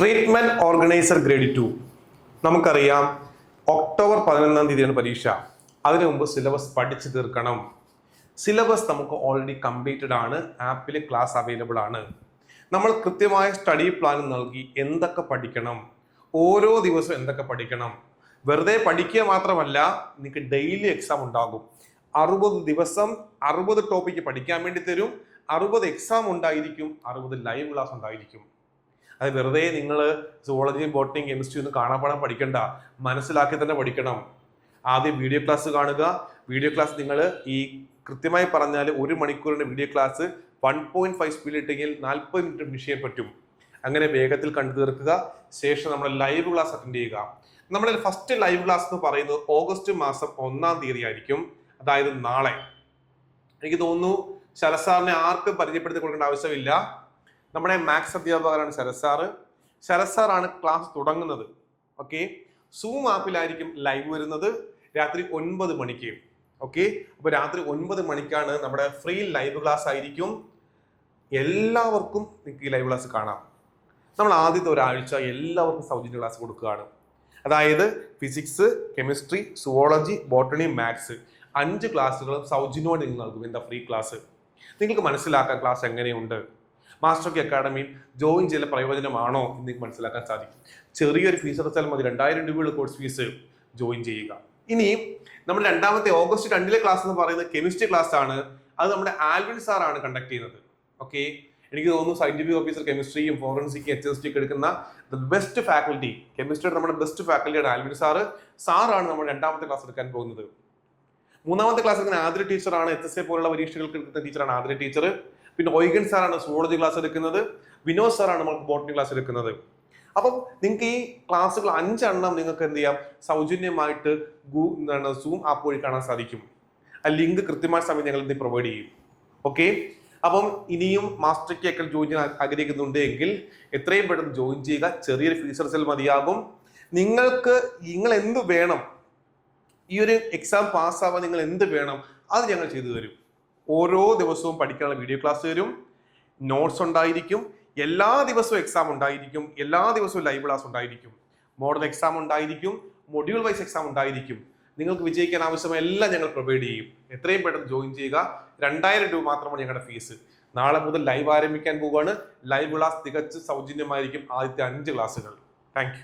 Treatment organiser grade two നമുക്കറിയാം October പതിനൊന്നാം തീയതിയാണ് പരീക്ഷ. അതിനു മുമ്പ് സിലബസ് പഠിച്ചു തീർക്കണം. സിലബസ് നമുക്ക് ഓൾറെഡി കംപ്ലീറ്റഡ് ആണ് ആപ്പിൽ ക്ലാസ് അവൈലബിൾ ആണ്. നമ്മൾ കൃത്യമായ സ്റ്റഡി പ്ലാൻ നൽകി എന്തൊക്കെ പഠിക്കണം ഓരോ ദിവസവും എന്തൊക്കെ പഠിക്കണം. വെറുതെ പഠിക്കുക മാത്രമല്ല നിങ്ങൾക്ക് ഡെയിലി എക്സാം ഉണ്ടാകും. അറുപത് ദിവസം അറുപത് ടോപ്പിക്ക് പഠിക്കാൻ വേണ്ടി തരും. അറുപത് എക്സാം ഉണ്ടായിരിക്കും അറുപത് ലൈവ് ക്ലാസ് ഉണ്ടായിരിക്കും. അത് വെറുതെ നിങ്ങൾ സുവോളജി ബോട്ടിങ് കെമിസ്ട്രി ഒന്നും കാണാപ്പാടാൻ പഠിക്കണ്ട. മനസ്സിലാക്കി തന്നെ പഠിക്കണം. ആദ്യം വീഡിയോ ക്ലാസ് കാണുക. വീഡിയോ ക്ലാസ് നിങ്ങൾ ഈ കൃത്യമായി പറഞ്ഞാൽ ഒരു മണിക്കൂറിന്റെ video class one point five സ്പീഡിൽ ഇട്ടെങ്കിൽ നാൽപ്പത് മിനിറ്റ് വിഷയം പറ്റും. അങ്ങനെ വേഗത്തിൽ കണ്ടു തീർക്കുക. ശേഷം നമ്മൾ ലൈവ് ക്ലാസ് അറ്റൻഡ് ചെയ്യുക. നമ്മുടെ ഫസ്റ്റ് ലൈവ് ക്ലാസ് എന്ന് പറയുന്നത് ഓഗസ്റ്റ് മാസം ഒന്നാം തീയതി ആയിരിക്കും. അതായത് നാളെ. എനിക്ക് തോന്നുന്നു ശരസാറിനെ ആർക്കും പരിചയപ്പെടുത്തി കൊടുക്കേണ്ട ആവശ്യമില്ല. നമ്മുടെ മാത്സ് അധ്യാപകരാണ് ശരത് സാറ് ശരത് സാറാണ് ക്ലാസ് തുടങ്ങുന്നത് ഓക്കെ സൂം ആപ്പിലായിരിക്കും ലൈവ് വരുന്നത് രാത്രി ഒൻപത് മണിക്ക്. ഓക്കെ അപ്പോൾ രാത്രി ഒൻപത് മണിക്കാണ് നമ്മുടെ ഫ്രീ ലൈവ് ക്ലാസ് ആയിരിക്കും. എല്ലാവർക്കും നിങ്ങൾക്ക് ഈ ലൈവ് ക്ലാസ് കാണാം. നമ്മൾ ആദ്യത്തെ ഒരാഴ്ച എല്ലാവർക്കും സൗജന്യ ക്ലാസ് കൊടുക്കുകയാണ്. അതായത് physics chemistry zoology botany maths അഞ്ച് ക്ലാസ്സുകളും സൗജന്യമായി നിങ്ങൾ നൽകും. എന്താ ഫ്രീ ക്ലാസ് നിങ്ങൾക്ക് മനസ്സിലാക്കാൻ ക്ലാസ് എങ്ങനെയുണ്ട്? മാസ്റ്റർ കി അക്കാഡമിയിൽ ജോയിൻ ചെയ്ത പ്രയോജനമാണോ എന്ന് നിങ്ങൾക്ക് മനസ്സിലാക്കാൻ സാധിക്കും. ചെറിയൊരു ഫീസ് അടച്ചാൽ മതി. രണ്ടായിരം രൂപയുള്ള കോഴ്സ് ഫീസ് ജോയിൻ ചെയ്യുക. ഇനി നമ്മൾ രണ്ടാമത്തെ ഓഗസ്റ്റ് രണ്ടിലെ ക്ലാസ് എന്ന് പറയുന്നത് കെമിസ്ട്രി ക്ലാസ് ആണ്. അത് നമ്മുടെ ആൽവിൻ സാർ ആണ് കണ്ടക്ട് ചെയ്യുന്നത്. ഓക്കെ എനിക്ക് തോന്നുന്നു സയന്റിഫിക് ഓഫീസർ കെമിസ്ട്രിയും ഫോറൻസിക് എച്ച് എസ് ടിക്ക് എടുക്കുന്ന ദ ബെസ്റ്റ് ഫാക്കൽറ്റി കെമിസ്ട്രിയുടെ നമ്മുടെ ബെസ്റ്റ് ഫാക്കൽറ്റിയാണ് ആൽവിൻ സാറ് സാറാണ് നമ്മൾ രണ്ടാമത്തെ ക്ലാസ് എടുക്കാൻ പോകുന്നത്. മൂന്നാമത്തെ ക്ലാസ് എടുക്കുന്ന ആദ്യ ടീച്ചറാണ് എച്ച് എസ് എ പോലുള്ള പരീക്ഷകൾക്ക് എടുക്കുന്ന ടീച്ചറാണ് ആദ്യ ടീച്ചർ പിന്നെ ഒയ്ഗൻ സാറാണ് സുവോളജി ക്ലാസ് എടുക്കുന്നത്. വിനോദ് സാറാണ് നമുക്ക് ബോട്ടണി ക്ലാസ് എടുക്കുന്നത്. അപ്പം നിങ്ങൾക്ക് ഈ ക്ലാസ്സുകൾ അഞ്ചെണ്ണം നിങ്ങൾക്ക് എന്ത് ചെയ്യാം? സൗജന്യമായിട്ട് ഗൂ എന്താണ് സൂം ആപ്പ് വഴി കാണാൻ സാധിക്കും. ആ ലിങ്ക് കൃത്യമായ സമയം ഞങ്ങൾ എന്ത് പ്രൊവൈഡ് ചെയ്യും. ഓക്കെ അപ്പം ഇനിയും മാസ്റ്റർ കേക്കൽ ജോയിൻ ചെയ്യാൻ ആഗ്രഹിക്കുന്നുണ്ട് എങ്കിൽ എത്രയും പെട്ടെന്ന് ജോയിൻ ചെയ്യുക. ചെറിയൊരു ഫീസ് റിസൽ മതിയാകും. നിങ്ങൾക്ക് നിങ്ങൾ എന്ത് വേണം? ഈ ഒരു എക്സാം പാസ്സാവാൻ നിങ്ങൾ എന്ത് വേണം? അത് ഞങ്ങൾ ചെയ്തു തരും. ഓരോ ദിവസവും പഠിക്കാനുള്ള വീഡിയോ ക്ലാസ് തരും നോട്ട്സ് ഉണ്ടായിരിക്കും. എല്ലാ ദിവസവും എക്സാം ഉണ്ടായിരിക്കും. എല്ലാ ദിവസവും ലൈവ് ക്ലാസ് ഉണ്ടായിരിക്കും. മോഡൽ എക്സാം ഉണ്ടായിരിക്കും. മൊഡ്യൂൾ വൈസ് എക്സാം ഉണ്ടായിരിക്കും. നിങ്ങൾക്ക് വിജയിക്കാൻ ആവശ്യമായ എല്ലാം ഞങ്ങൾ പ്രൊവൈഡ് ചെയ്യും. എത്രയും പെട്ടെന്ന് ജോയിൻ ചെയ്യുക. രണ്ടായിരം രൂപ മാത്രമാണ് ഞങ്ങളുടെ ഫീസ് നാളെ മുതൽ ലൈവ് ആരംഭിക്കാൻ പോവുകയാണ്. ലൈവ് ക്ലാസ് തികച്ച് സൗജന്യമായിരിക്കും ആദ്യത്തെ അഞ്ച് ക്ലാസ്സുകൾ താങ്ക്